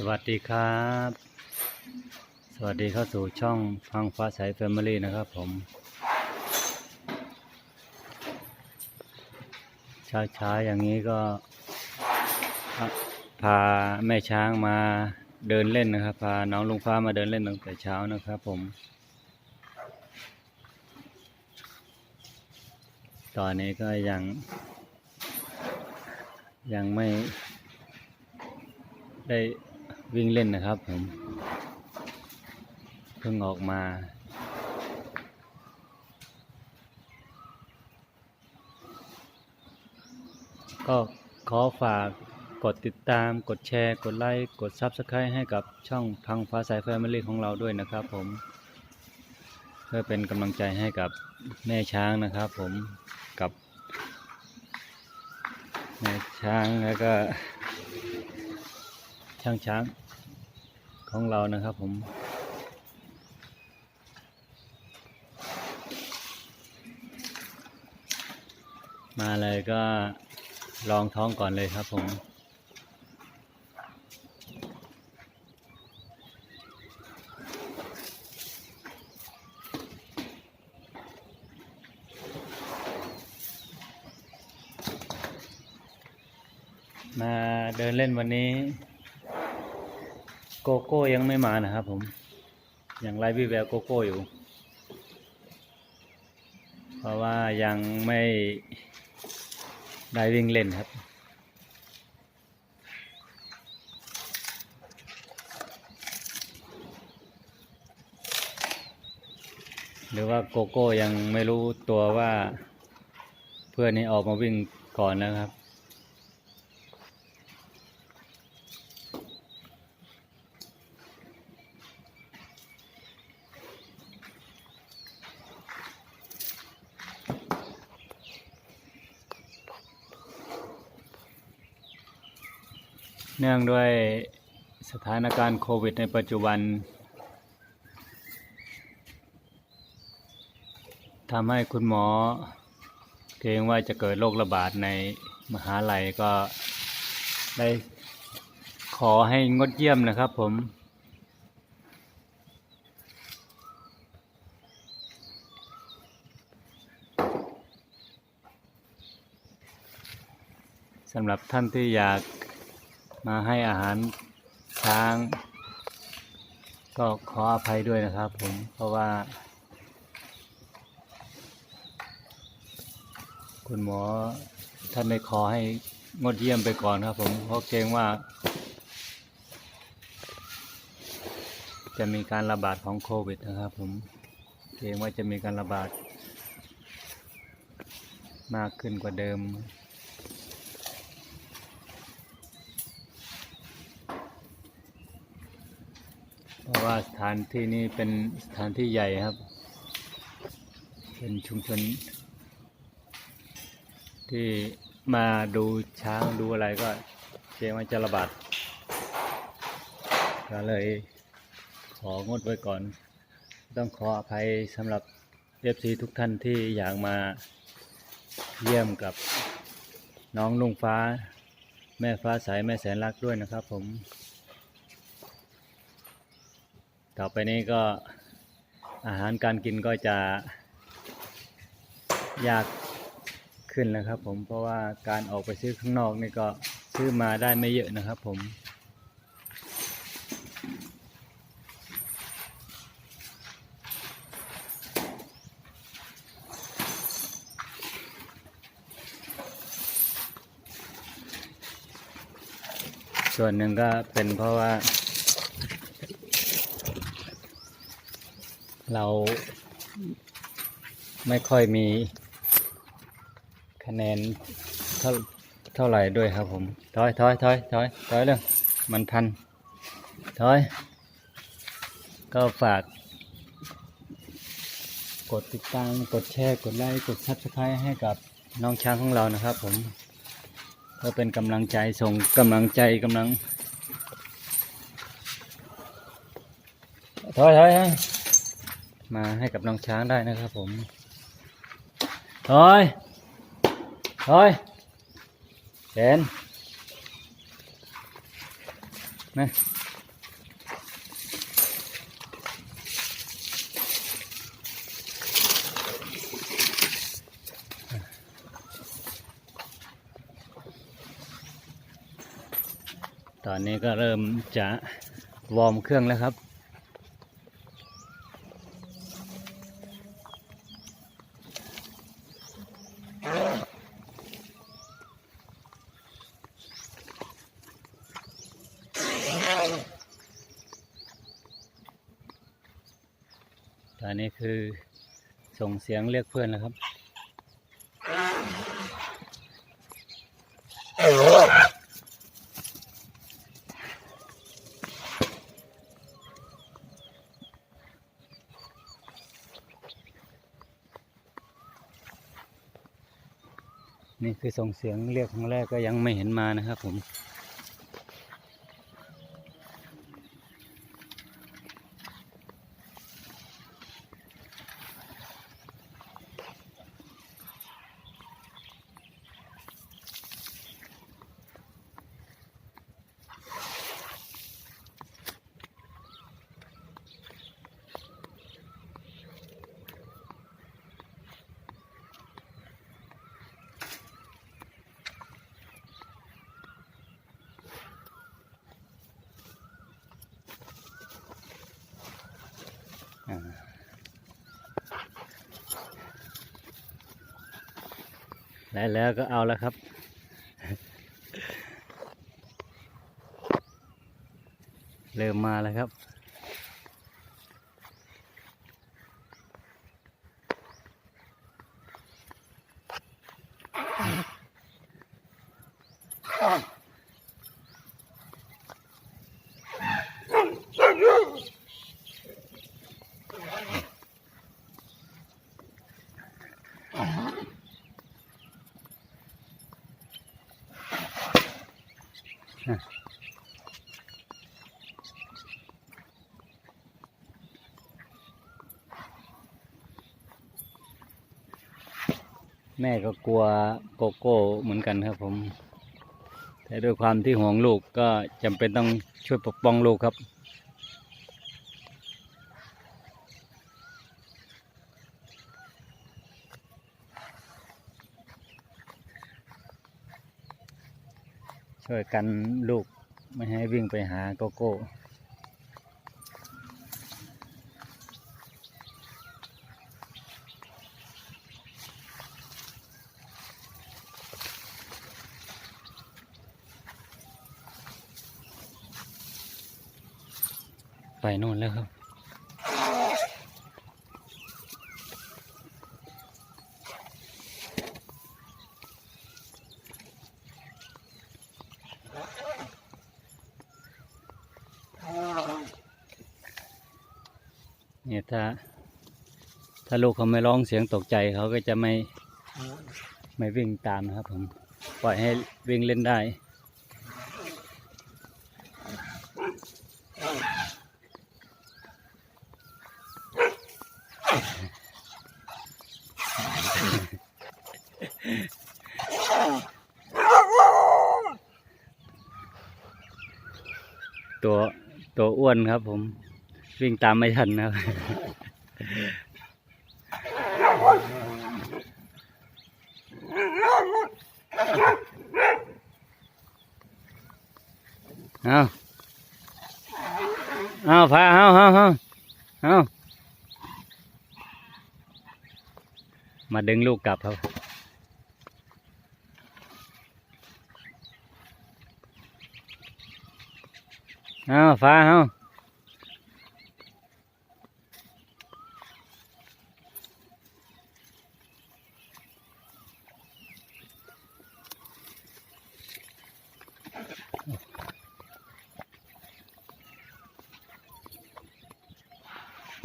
สวัสดีครับ สวัสดีเข้าสู่ช่องพังฟ้าใสแฟมิลี่นะครับผม ช้าๆอย่างนี้ก็พาแม่ช้างมาเดินเล่นนะครับ พาน้องลุงฟ้ามาเดินเล่นตั้งแต่เช้านะครับผม ตอนนี้ก็ยัง ยังไม่ได้ วิ่งเล่นนะครับผม เพิ่งออกมา ก็ขอฝากกดติดตาม กดแชร์ กดไลค์ กด Subscribe ให้กับช่องพังฟ้าสายแฟมิลี่ของเราด้วยนะครับผม เพื่อเป็นกำลังใจให้กับแม่ช้างนะครับผมกับแม่ช้างแล้วก็ ช่างช้างของเรานะครับผม มาเลยก็ลองท้องก่อนเลยครับผมมาเดินเล่นวันนี้ โกโก้ยังไม่มานะครับผม ยังไล่วิแววโกโก้อยู่ เพราะว่ายังไม่ได้วิ่งเล่นครับ หรือว่าโกโก้ยังไม่รู้ตัวว่าเพื่อนนี้ออกมาวิ่งก่อนนะครับ เนื่องด้วยสถานการณ์โควิดในปัจจุบันทำให้คุณหมอ เกรงว่าจะเกิดโรคระบาดในมหาลัยก็ได้ขอให้งดเยี่ยมนะครับผม สำหรับท่านที่อยาก มาให้อาหารช้าง ก็ขออภัยด้วยนะครับผมเพราะว่า คุณหมอท่านได้ขอให้งดเยี่ยมไปก่อนครับผมเพราะเกรงว่า จะมีการระบาดของโควิดนะครับผมเกรงว่าจะมีการระบาด มากขึ้นกว่าเดิม เพราะว่าสถานที่นี้เป็นสถานที่ใหญ่ครับ เป็นชุมชน ที่มาดูช้างดูอะไรก็เกรงว่าจะระบาดก็เลยของดไว้ก่อน ต้องขออภัยสำหรับเอฟซีทุกท่านที่อยากมาเยี่ยมกับน้องลุงฟ้า แม่ฟ้าใสแม่แสนรักด้วยนะครับผม ต่อไปนี้ก็อาหารการกินก็จะยากขึ้นนะครับ ผมเพราะว่าการออกไปซื้อข้างนอกนี่ก็ซื้อมาได้ไม่เยอะนะครับ ผมส่วนหนึ่งก็เป็นเพราะว่า เราไม่ค่อยมีคะแนนเท่าเท่าไหร่ด้วยครับผมถอยถอยถอยถอยถอยเรื่องมันพันถอย ก็ฝาก กดติดตาม กดแชร์ กดไลค์ กดซับสไครต์ให้กับน้องช้างของเรานะครับผมเพื่อเป็นกำลังใจส่งกำลังใจกำลังถอยถอยถอย มาให้กับน้องช้างได้นะครับผมเฮ้ยเฮ้ยเห็นนะตอนนี้ก็เริ่มจะวอร์มเครื่องแล้วครับ คือ ส่งเสียงเรียกเพื่อนแล้วครับนี่คือส่งเสียงเรียกครั้งแรกก็ยังไม่เห็นมานะครับผม ได้แล้วก็เอาแล้วครับ เริ่มมาแล้วครับ แม่ก็กลัวโกโก้เหมือนกันครับผม แต่ด้วยความที่ห่วงลูกก็จำเป็นต้องช่วยปกป้องลูกครับ ช่วยกันลูกไม่ให้วิ่งไปหาโกโก้ไปโน่นแล้วครับ เนี่ยถ้า ถ้า ลูกเขาไม่ร้องเสียงตกใจเขาก็จะไม่ไม่วิ่งตามนะครับผมปล่อยให้วิ่งเล่นได้ ตัวตัวอ้วนครับผม วิ่งตามไม่ทันนะครับ เอาเอาพาเอาเอาเอาเอามาดึงลูกกลับครับเอาฟ้าเอา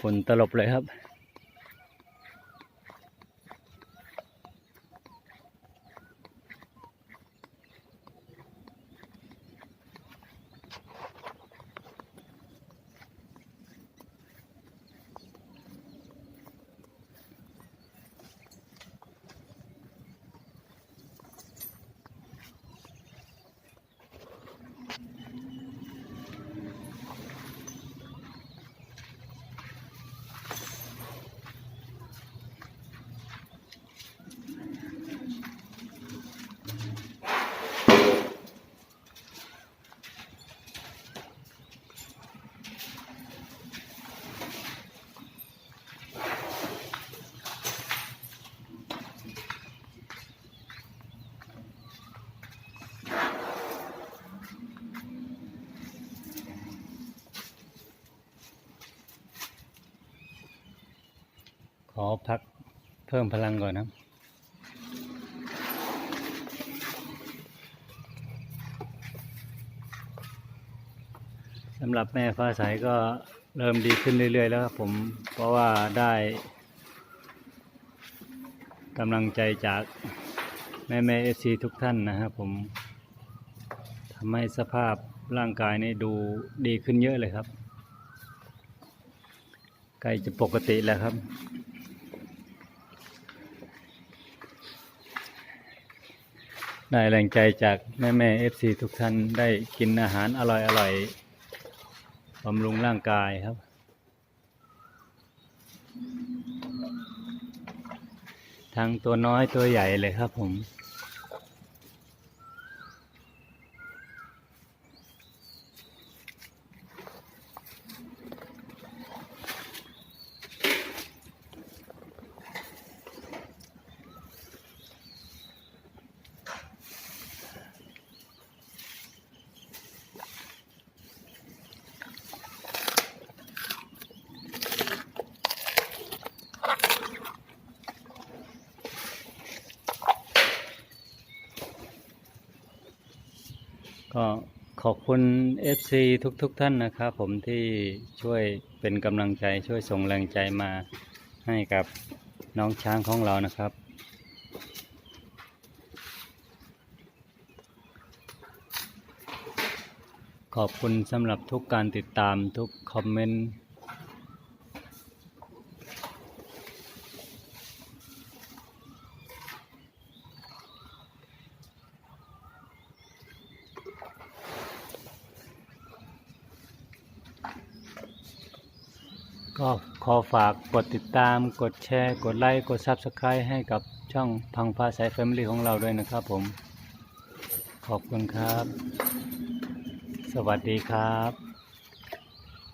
ฝน ตลบเลยครับ ขอพักเพิ่มพลังก่อนนะสำหรับแม่ฟ้าใสก็เริ่มดีขึ้นเรื่อย ๆ แล้วครับผมเพราะว่าได้กำลังใจจากแม่แม่เอซีทุกท่านนะครับผมทำให้สภาพร่างกายนี่ดูดีขึ้นเยอะเลยครับ ใกล้จะปกติแล้วครับ ได้แรงใจจากแม่แม่เอฟซีทุกท่านได้กินอาหารอร่อยๆบำรุงร่างกายครับ ทั้งตัวน้อยตัวใหญ่เลยครับผม ก็ขอบคุณ FC ทุกๆทท่านนะครับ ผมที่ช่วยเป็นกำลังใจช่วยส่งแรงใจมาให้กับน้องช้างของเรานะครับ ขอบคุณสำหรับทุกการติดตามทุกคอมเมนต์ ก็ขอฝากกดติดตาม กดแชร์ กดไลค์ กด Subscribe ให้กับช่องพังฟ้าสายแฟมิลี่ของเราด้วยนะครับผม ขอบคุณครับ สวัสดีครับ